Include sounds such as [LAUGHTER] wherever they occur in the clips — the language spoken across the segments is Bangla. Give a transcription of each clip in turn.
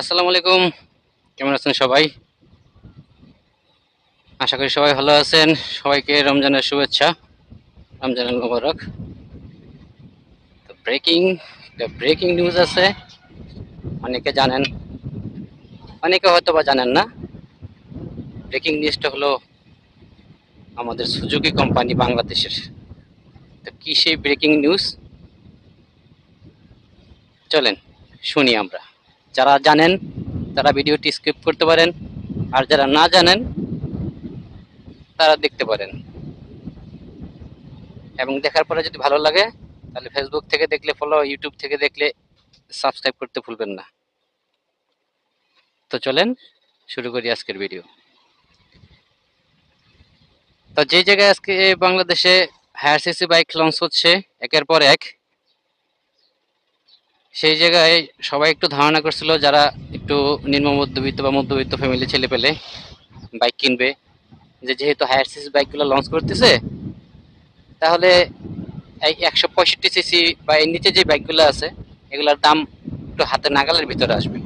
আসসালামু আলাইকুম। কেমন আছেন সবাই? আশা করি সবাই ভালো আছেন। সবাইকে রমজানের শুভেচ্ছা রমজানের মোবারক। তো ব্রেকিং ব্রেকিং নিউজ আছে। অনেকে জানেন, অনেকে হয়তো বা জানেন না। ব্রেকিং নিউজটা হলো আমাদের সুজুকি কোম্পানি বাংলাদেশের। তো কি সেই ব্রেকিং নিউজ চলেন, শুনি আমরা। যারা জানেন, তারা ভিডিওটি স্কিপ করতে পারেন, আর যারা না জানেন, তারা দেখতে পারেন। এবং দেখার পরে যদি ভালো লাগে, তাহলে ফেসবুক থেকে দেখলে ফলো ইউটিউব থেকে দেখলে সাবস্ক্রাইব করতে ভুলবেন না। তো চলেন, শুরু করি আজকের ভিডিও তো যে জায়গায় আজকে বাংলাদেশে হায়ার সিসি বাইক লঞ্চ হচ্ছে, একের পর এক সেই জায়গায় সবাই একটু ধারণা করছিল যারা একটু নিম্ন মধ্যবিত্ত বা মধ্যবিত্ত ফ্যামিলি ছেলে পেলে বাইক কিনবে। যে যেহেতু হায়ার সিসি বাইকগুলো লঞ্চ করতেছে, তাহলে এই একশো পঁয়ষট্টি সিসি বা এর নিচে যে বাইকগুলো আছে, এগুলোর দাম একটু হাতে নাগালের ভিতরে আসবে।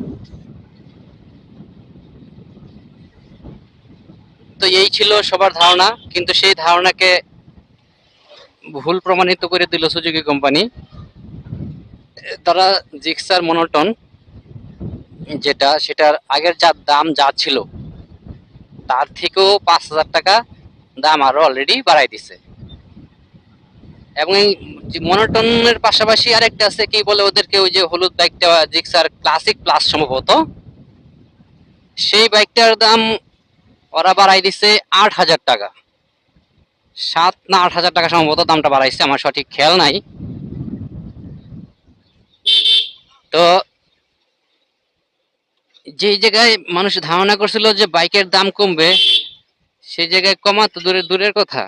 তো এই ছিল সবার ধারণা, কিন্তু সেই ধারণাকে ভুল প্রমাণিত করে দিল সুজুকি কোম্পানি তারা জিক্সার মনোটন যেটা, সেটার আগের যা দাম যা ছিল, তার থেকেও পাঁচ হাজার টাকা দাম আরও অলরেডি বাড়াই দিছে। এবং মনোটনের পাশাপাশি আরেকটা আছে, কি বলে ওদেরকে ওই যে হলুদ বাইকটা জিক্সার ক্লাসিক প্লাস সম্ভবত। সেই বাইকটার দাম ওরা বাড়াই দিছে আট হাজার টাকা। সাত না আট হাজার টাকা সম্ভবত দামটা বাড়াইছে, আমার সঠিক খেয়াল নাই। তো যে জায়গায় মানুষ ধারণা করছিল যে বাইকের দাম কমবে, সেই জায়গায় কমা তো দূরের দূরের কথা।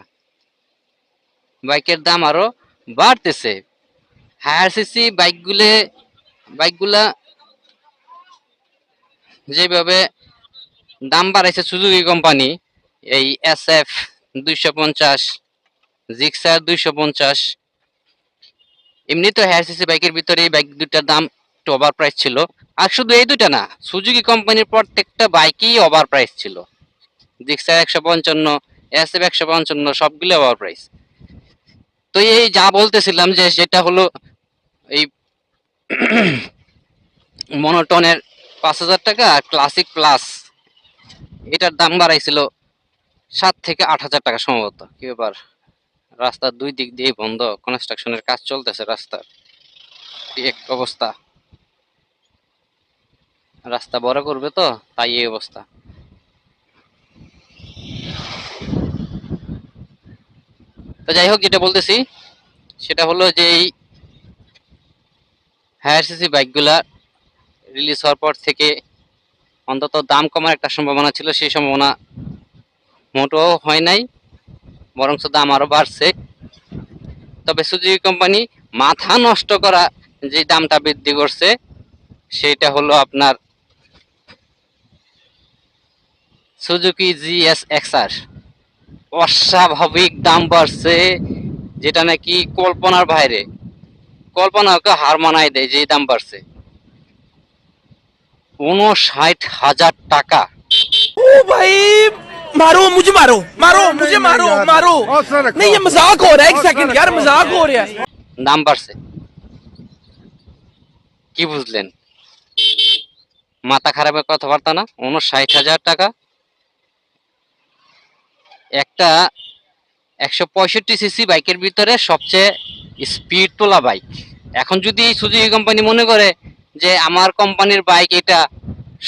বাইকের দাম আরও বাড়তেছে। হায়ার সিসি বাইকগুলো, বাইকগুলা যেভাবে দাম বাড়াইছে সুজুকি কোম্পানি, এই এস এফ দুইশো পঞ্চাশ, জিক্সার দুইশো পঞ্চাশ এমনি তো হায়ার সিসি বাইকের ভিতরে এই বাইক দুটার দাম একটু ওভার প্রাইস ছিল। আর শুধু এই দুটা না সুজুকি কোম্পানির প্রত্যেকটা বাইকই ওভার প্রাইস ছিল। জিক্সার একশো পঞ্চান্ন এস এফ একশো পঞ্চান্ন, সবগুলো ওভার প্রাইস তো এই যা বলতেছিলাম যে যেটা হলো এই মনোটনের পাঁচ হাজার টাকা আর ক্লাসিক প্লাস এটার দাম বাড়াইছিল সাত থেকে আট হাজার টাকা সম্ভবত। কি ব্যাপার? রাস্তার দুই দিক দিয়ে বন্ধ কনস্ট্রাকশনের কাজ চলতেছে রাস্তার। এক অবস্থা। রাস্তা বড় করবে তো, তাই এই অবস্থা। তো যাই হোক, যেটা বলতেছি, সেটা হলো যে এই হায়ার সিসি বাইকগুলা রিলিজ হওয়ার পর থেকে অন্তত দাম কমার একটা সম্ভাবনা ছিল, সেই সম্ভাবনা মোটেও হয় নাই বরং দাম আরও বাড়ছে। তবে সুজুকি কোম্পানি মাথা নষ্ট করা যে দামটা বৃদ্ধি করছে সেটা হলো আপনার সুজুকি জিএস এক্সআর অস্বাভাবিক দাম বাড়ছে যেটা নাকি কল্পনার বাইরে কল্পনাকে হার মানায় দেয় যে দাম বাড়ছে উনষাট হাজার টাকা ओ भाई मारो मुझे मारो मारो मुझे मारो मारो हौसला रखो नहीं ये मजाक हो रहा है एक हौसला सेकंड यार रखो। मजाक हो रहा है দাম বাড়ছে কি বুঝলেন মাথা খারাপের কথাবার্তা না উনষাট হাজার টাকা একটা একশো পঁয়ষট্টি সিসি বাইকের ভিতরে সবচেয়ে স্পিড তোলা বাইক এখন যদি সুজুকি কোম্পানি মনে করে যে আমার কোম্পানির বাইক এটা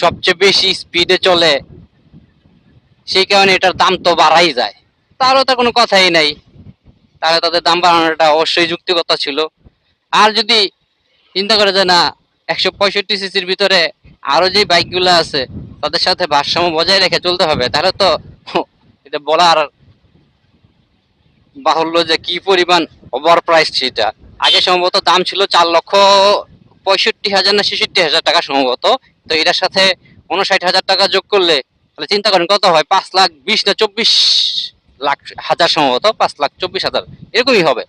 সবচেয়ে বেশি স্পিডে চলে, সেই কারণে এটার দাম তো বাড়াই যায়। তারও তো কোনো কথাই নাই। তাহলে তাদের দাম বাড়ানোটা অবশ্যই যুক্তিগত ছিল। আর যদি চিন্তা করে যে না, একশো পঁয়ষট্টি সিসির ভিতরে আরও যে বাইকগুলো আছে, তাদের সাথে ভারসাম্য বজায় রেখে চলতে হবে, তাহলে তো এটা বলার বাহুল্য যে কি পরিমাণ ওভার প্রাইস সেটা। আগে সম্ভবত দাম ছিল চার লক্ষ পঁয়ষট্টি হাজার না ছেষট্টি হাজার টাকা সম্ভবত। তো এটার সাথে উনষাট হাজার টাকা যোগ করলে, তাহলে চিন্তা করেন কত হয়? পাঁচ লাখ বিশ না চব্বিশ লাখ হাজার সম্ভবত, পাঁচ লাখ চব্বিশ হাজার। এরকমই হবে।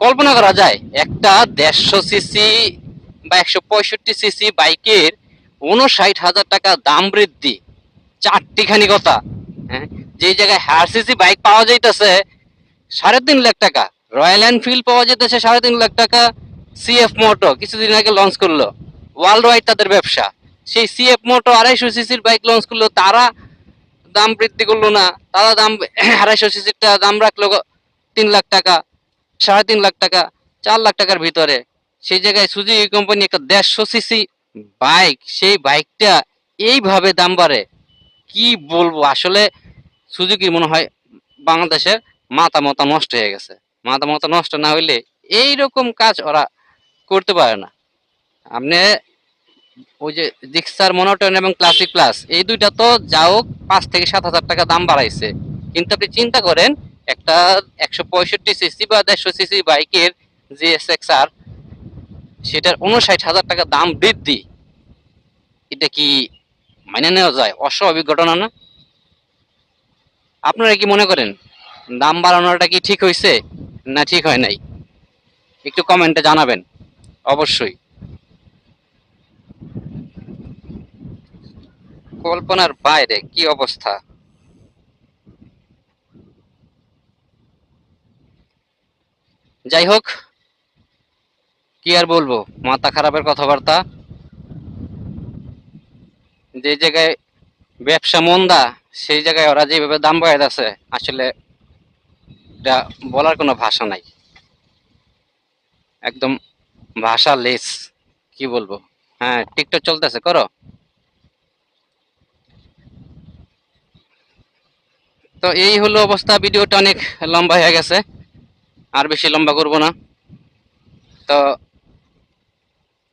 কল্পনা করা যায়, একটা দেড়শো সিসি বা একশো পঁয়ষট্টি সিসি বাইকের উনষাট হাজার টাকা দাম বৃদ্ধি। চারটিখানি কথা। হ্যাঁ? যে জায়গায় হারসিসি বাইক পাওয়া যাইতেছে, সাড়ে তিন লাখ টাকা। রয়্যাল এনফিল্ড পাওয়া যেতেছে সাড়ে তিন লাখ টাকা। সিএফ মোটো কিছুদিন আগে লঞ্চ করল। ওয়ার্ল্ড ওয়াইড তাদের ব্যবসা। সেই সিএফ মোটো আড়াইশো সিসির বাইক লঞ্চ করল, তারা দাম বৃদ্ধি করল না। তারা দাম [COUGHS] আড়াইশো সিসিরটা দাম রাখল তিন লাখ টাকা, সাড়ে তিন লাখ টাকা, চার লাখ টাকার ভিতরে। সেই জায়গায় সুজুকি কোম্পানি একটা দেড়শো সিসি বাইক সেই বাইকটা এইভাবে দাম বাড়ে। কি বলব? আসলে সুজুকির মনে হয় বাংলাদেশের মাথা মতা নষ্ট হয়ে গেছে। মাথা মতা নষ্ট না হইলে এই রকম কাজ ওরা করতে পারে না। আপনি ওই যে জিক্সার মনোটন এবং ক্লাসিক প্লাস এই দুইটা তো যাও পাঁচ থেকে সাত হাজার টাকা দাম বাড়াইছে। কিন্তু আপনি চিন্তা করেন, একটা একশো পঁয়ষট্টি সিসি বা দেড়শো সিসি বাইকের যে এস এক্স আর সেটার উনষাট হাজার টাকা দাম বৃদ্ধি। এটা কি মেনে নেওয়া যায়? অস্বাভাবিক ঘটনা না? আপনারা কি মনে করেন, দাম বাড়ানোটা কি ঠিক হয়েছে না ঠিক হয় নাই? একটু কমেন্টে জানাবেন, অবশ্যই। কল্পনার বাইরে কি অবস্থা? যাই হোক, কি আর বলব, মাথা খারাপের কথাবার্তা। যে জায়গায় ব্যবসা মন্দা সেই জায়গায় ওরা যেভাবে দাম বাড়াইতেছে, আসলে এটা বলার কোনো ভাষা নাই। একদম ভাষা লেস কি বলব? হ্যাঁ টিকটক চলতেছে, করো। তো এই হলো অবস্থা, ভিডিওটা অনেক লম্বা হয়ে গেছে, আর বেশি লম্বা করব না। তো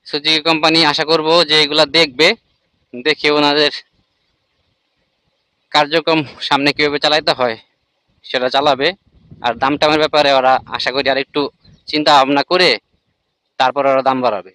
সুজুকি কোম্পানি, আশা করব যে এগুলা দেখবে, দেখে ওনাদের কার্যক্রম সামনে কীভাবে চালাইতে হয়, সেটা চালাবে। আর দাম টামের ব্যাপারে ওরা আশা করি আর একটু চিন্তা ভাবনা করে তারপর ওরা দাম বাড়াবে।